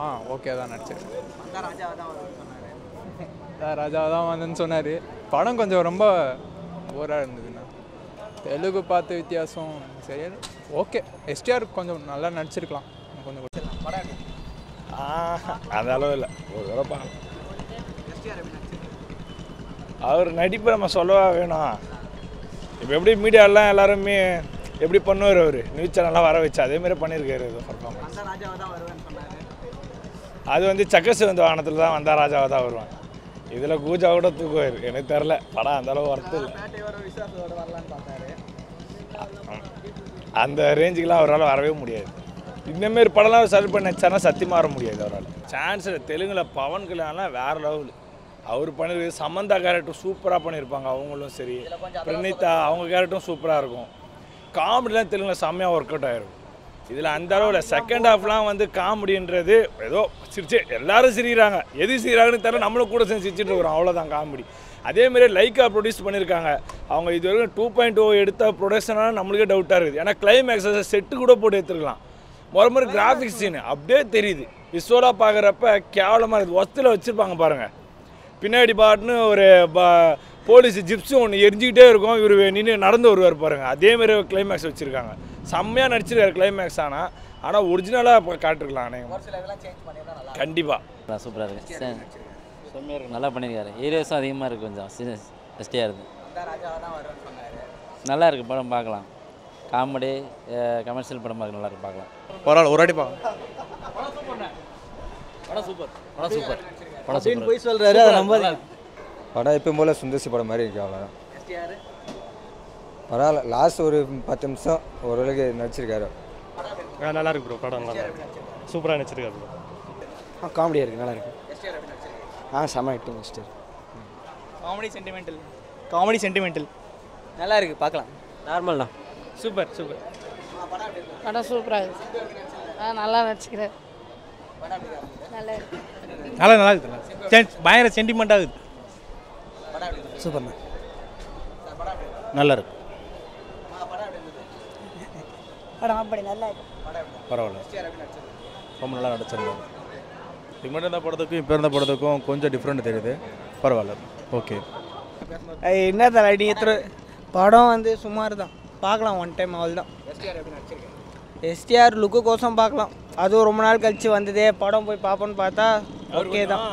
ஆ okay தான் நடிச்சிருக்கேன் வந்தா ராஜாவை தான் சொன்னாரு. அதான் ராஜா தான் வந்தேன்னு சொன்னார். படம் கொஞ்சம் ரொம்ப போராக இருந்ததுண்ணா. தெலுங்கு பார்த்து வித்தியாசம் சரி ஓகே எஸ்டிஆர் கொஞ்சம் நல்லா நடிச்சிருக்கலாம். கொஞ்சம். படம் எப்படி? அந்த அளவு இல்லை. ஒரு தடவை பார்க்கலாம் எப்படி அவர் நடிப்பை நம்ம சொல்லவா வேணும். இப்போ எப்படி மீடியாலாம் எல்லாருமே எப்படி பண்ணுவார் அவர்? நியூஸ் சேனல்லாம் வர வச்சு அதே மாதிரி பண்ணியிருக்காரு இது பர்ஃபார்மன்ஸ் ராஜாவை அது வந்து சக்கசு வந்து வாகனத்தில் தான் வந்தால் ராஜாவாக தான் வருவான். இதில் கூஜா கூட தூக்குவார். எனக்கு தெரில படம் அந்த அளவு ஒர்த்து இல்லை. அந்த ரேஞ்சுக்கெலாம் அவரால் வரவே முடியாது. இந்தமாரி படம்லாம் சர்வ் பண்ண வச்சாருன்னா சத்தியமாக வர முடியாது அவரால். சான்ஸ் தெலுங்கில் பவன் கல்யாணம்லாம் வேறு லெவல் அவர் பண்ணிருக்கு சமந்தா கேரக்டர் சூப்பராக பண்ணியிருப்பாங்க அவங்களும் சரி. பிரணீதா அவங்க கேரக்டரும் சூப்பராக இருக்கும். காமெடிலாம் தெலுங்கில் செம்மையாக ஒர்க் அவுட் ஆகிருக்கும் இதில் அந்த அளவில் செகண்ட் ஹாஃப்லாம் வந்து காமெடின்றது ஏதோ சிரிச்சு எல்லாரும் சிரிக்கிறாங்க. எது சிரிக்கிறாங்கன்னு தெரியல நம்மளும் கூட சேர்ந்து சிரிச்சுட்டு இருக்கிறோம். அவ்வளோதான் காமெடி. அதேமாரி லைக்கா ப்ரொடியூஸ் பண்ணியிருக்காங்க அவங்க இது வரைக்கும் டூ பாயிண்ட் ஓ எடுத்த ப்ரொடக்ஷனாக நம்மளுக்கே டவுட்டாக இருக்குது. ஏன்னா கிளைமேக்ஸை செட்டு கூட போட்டு எடுத்துருக்கலாம். முறை முறை கிராஃபிக்ஸ் சீனு அப்படியே தெரியுது. விஸ்வலாக பார்க்குறப்ப கேவலமாக இருக்குது. ஒஸ்தில் வச்சுருப்பாங்க பாருங்கள் பின்னாடி பாட்டுன்னு ஒரு ப போலீஸ் ஜிப்ஸு ஒன்று எரிஞ்சிக்கிட்டே இருக்கும். இவர் நின்று நடந்து வருவார் பாருங்க. அதேமாரி கிளைமேக்ஸ் வச்சுருக்காங்க. செம்மையாக நடிச்சிருக்காரு கிளைமேக்ஸ் ஆனால் ஆனால் ஒரிஜினலாக இப்போ காட்டிருக்கலாம் நல்லா கண்டிப்பாக சூப்பராக இருக்கு. செம்மையாக இருக்கு. நல்லா பண்ணியிருக்காரு. ஹீரோஸும் அதிகமாக இருக்குது கொஞ்சம். சீரியஸ் பெஸ்டியாக இருக்குது நல்லா இருக்கு படம் பார்க்கலாம். காமெடி கமர்ஷியல் படம் பார்க்க நல்லா இருக்கு பார்க்கலாம். பரவாயில்ல ஒரு வாட்டி பார்க்கலாம். படம் சூப்பர். படம் சூப்பர். படம் சூப்பர். போய் சொல்கிறாரு அதை நம்பாதீங்க. படம் எப்பயும் போல் சுந்தர்சி படம் மாதிரி இருக்கு அவ்வளோதான் பரவாயில்ல லாஸ்ட் ஒரு பத்து நிமிஷம் ஓரளவுக்கு நடிச்சிருக்காரு. நல்லா இருக்கு ப்ரோ படம் நல்லா இருக்கு. சூப்பராக நடிச்சிருக்காரு ப்ரோ ஆ காமெடியாக இருக்குது நல்லா இருக்கு. எஸ்டிஆர் எப்படி நடிச்சிருக்காரு ஆ செம acting mister comedy sentimental comedy sentimental நல்லா இருக்கு பார்க்கலாம். நார்மல் தான். சூப்பர் சூப்பர் படம் சூப்பராக இருக்கு? ஆ நல்லா நடிச்சுக்கிறேன் நல்லா இருக்கு. நல்லா நல்லா இருக்குது பயங்கர சென்டிமெண்ட்டாக இருக்குது சூப்பர்ண்ணா நல்லா இருக்கு படம் அப்படி நல்லா இருக்கு. பரவாயில்ல. ரொம்ப நல்லா நடிச்சிருந்தாங்க இதுக்கு முன்னாடி இருந்த படத்துக்கும் இப்போ இருந்த படத்துக்கும் கொஞ்சம் டிஃப்ரெண்ட் தெரியுது. பரவாயில்ல. ஓகே என்ன தலை நீ படம் வந்து சுமார் தான் பார்க்கலாம் ஒன் டைம் அவள் தான் எஸ்டிஆர் லுக்கு கோசம் பார்க்கலாம். அதுவும் ரொம்ப நாள் கழிச்சு வந்ததே. படம் போய் பார்ப்போன்னு பார்த்தா ஓகே தான்.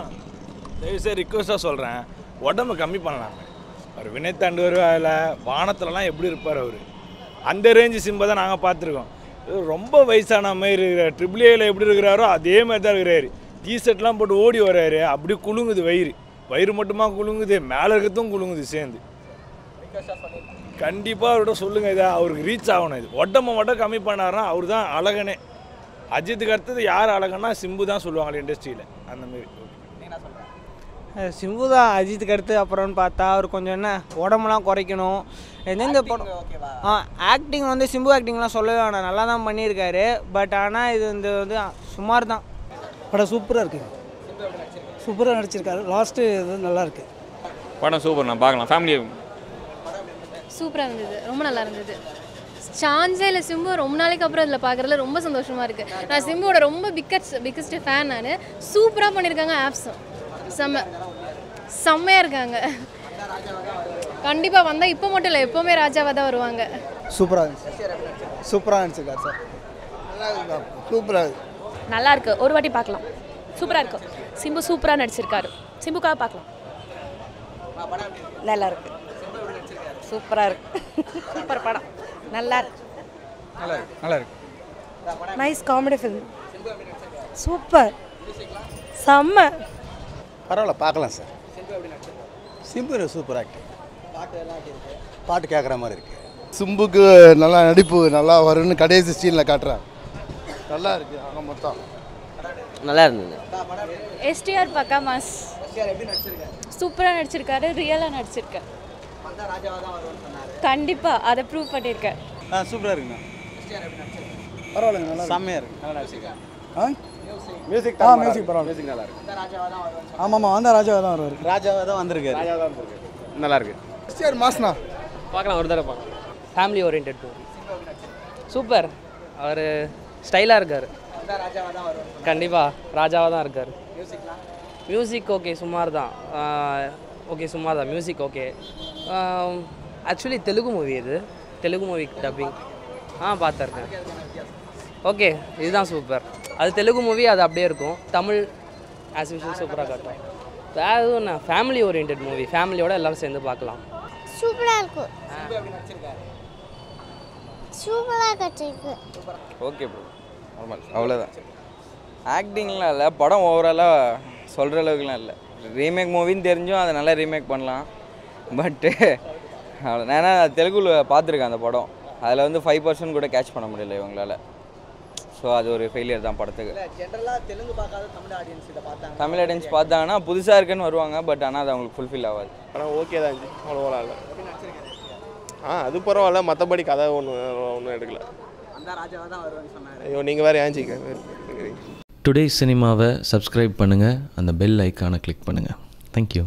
தயவுசெய்து ரிக்வஸ்ட்டாக சொல்கிறேன் உடம்பு கம்மி பண்ணலாமே. அவர் வினய் தாண்டவர் அதில் வானத்துலலாம் எப்படி இருப்பார் அவர்? அந்த ரேஞ்சு சிம்பை தான் நாங்கள் பார்த்துருக்கோம். ரொம்ப வயசான மாதிரி இருக்கிறார். ட்ரிபிள் ஏல எப்படி இருக்கிறாரோ அதே மாதிரி தான் இருக்கிறாரு. டிஷர்ட்லாம் போட்டு ஓடி வர்றாரு. அப்படி குலுங்குது வயிறு. வயிறு மட்டுமா குலுங்குது மேலே இருக்கிறதும் குலுங்குது சேர்ந்து. கண்டிப்பாக அவர்கிட்ட சொல்லுங்கள் இதை. அவருக்கு ரீச் ஆகணும் இது. உடம்ப மட்டும் கம்மி பண்ணாருன்னா அவர் தான் அழகனே. அஜித்துக்கு அடுத்தது யார் அழகன்னா சிம்பு தான் சொல்லுவாங்க இண்டஸ்ட்ரியில் அந்த மாதிரி. சிம்பு தான் அஜித்துக்கு அடுத்து அப்புறம்னு பார்த்தா அவர் கொஞ்சம் என்ன உடம்புலாம் குறைக்கணும். எந்தெந்த படம்? ஆ ஆக்டிங் வந்து சிம்பு ஆக்டிங்லாம் சொல்லவே வேணாம். நல்லா தான் பண்ணியிருக்காரு. பட் ஆனால் இது வந்து வந்து சுமார் தான் படம் சூப்பராக இருக்கு. சூப்பராக நடிச்சிருக்காரு. லாஸ்ட்டு இது நல்லா இருக்கு. படம் சூப்பர். நான் பார்க்கலாம். ஃபேமிலி சூப்பராக இருந்தது. ரொம்ப நல்லா இருந்தது. சான்ஸே இல்லை சிம்பு. ரொம்ப நாளைக்கு அப்புறம் இதில் பார்க்குறதுல ரொம்ப சந்தோஷமாக இருக்குது நான் சிம்புவோட ரொம்ப பிக்கஸ்ட் பிக்கஸ்ட் ஃபேன் நான். சூப்பராக பண்ணியிருக்காங்க ஆப்ஸும் செம்ம செம்மையாக இருக்காங்க. கண்டிப்பாக வந்தால் இப்போ மட்டும் இல்லை எப்போவுமே ராஜாவாக தான் வருவாங்க. சூப்பராக இருந்துச்சு. சூப்பராக நடிச்சிருக்காரு சார். நல்லா சூப்பராக இருக்கு. நல்லா இருக்கு. ஒரு வாட்டி பார்க்கலாம். சூப்பராக இருக்கும் சிம்பு சூப்பராக நடிச்சிருக்காரு. சிம்புக்காக பார்க்கலாம். நல்லா இருக்கு. சூப்பராக இருக்கு. சூப்பர் படம். நல்லா இருக்கு. நல்லா இருக்கு. நல்லா இருக்கு. Nice comedy film super. செம்ம. பரவாயில்ல பார்க்கலாம் சார். சிம்பு சூப்பர் ஆக்டிங் பாட்டு கேட்குற மாதிரி இருக்கு. சிம்புக்கு நல்லா நடிப்பு நல்லா வரும்னு கடைசி சீனில் காட்டுறாங்க நல்லா இருக்கு ஆக மொத்தம். நல்லா இருந்தது. எஸ்டிஆர் பக்கா மாஸ் சூப்பராக நடிச்சிருக்காரு ரியலாக நடிச்சிருக்காரு. வந்தா ராஜாவை தான் வருவேன்னு சொன்னாரு கண்டிப்பாக அதை ப்ரூவ் பண்ணியிருக்கேன். ஆ சூப்பராக நடிச்சிருக்காரு பரவாயில்லைங்க நல்லா செம்மையாக இருக்கு. நல்லா நடிச்சிருக்காங்க ஆ? மியூசிக் ஆ மியூசிக் பரவாயில்ல. மியூசிக் நல்லா இருக்கு. வந்தா ராஜாவை தான் வருவேன்னு சொன்னாரு ஆமாம் ஆமாம் வந்தா ராஜாவாக தான் வருவார். ராஜாவாக தான் வந்திருக்காரு. ராஜா தான் நல்லா இருக்கு. எஸ்டிஆர் மாஸ்னா? பார்க்கலாம் ஒரு தடவை பார்க்கலாம். ஃபேமிலி ஓரியன்ட் மூவி சூப்பர் அவர் ஸ்டைலாக இருக்கார். வந்தால் ராஜாவாக கண்டிப்பாக ராஜாவாக தான் இருக்கார். மியூசிக் ஓகே சுமார் தான். ஓகே சுமார் தான். Music okay actually Telugu movie இது. தெலுங்கு மூவி டப்பிங் ஆ பார்த்துருக்கேன். ஓகே இதுதான் சூப்பர் அது தெலுங்கு மூவி அது அப்படியே இருக்கும். தமிழ் ஆஸ் யூஷுவல் சூப்பராக காட்டும். வேறு எதுவும் என்ன? ஃபேமிலி ஓரியன்ட் மூவி ஃபேமிலியோட எல்லாரும் சேர்ந்து பார்க்கலாம். சூப்பராக இருக்கும் சூப்பராக கட்டிருக்கு. ஓகே ப்ரோ நார்மல் அவ்வளோதான் ஆக்டிங்லாம் இல்லை. படம் ஓவராலாக சொல்கிற அளவுக்குலாம் இல்லை. ரீமேக் மூவின்னு தெரிஞ்சும் அதை நல்லா ரீமேக் பண்ணலாம். பட்டு அவ்வளோ நான் ஏன்னா தெலுங்குல பார்த்துருக்கேன் அந்த படம். அதில் வந்து ஃபைவ் பர்சன்ட் கூட கேட்ச் பண்ண முடியல இவங்களால. ஸோ அது ஒரு ஃபெயிலியர் தான் படத்துக்கு. இல்லை ஜென்ரலாக தெலுங்கு பார்க்காத தமிழ் ஆடியன்ஸ் இதை பார்த்தாங்க தமிழ் ஆடியன்ஸ் பார்த்தாங்கன்னா புதுசாக இருக்குன்னு வருவாங்க பட் ஆனால் அது அவங்களுக்கு ஃபுல்ஃபில் ஆகாது. ஆனால் ஓகே தான் இருந்துச்சு அவ்வளோவா இல்லை ஆ அது பரவாயில்ல. மற்றபடி கதை ஒன்று ஒன்றும் எடுக்கல. ஐயோ நீங்கள் வேறு ஏஞ்சிக்க டுடே சினிமாவை சப்ஸ்கிரைப் பண்ணுங்கள் அந்த பெல் ஐக்கானை கிளிக் பண்ணுங்கள் தேங்க்யூ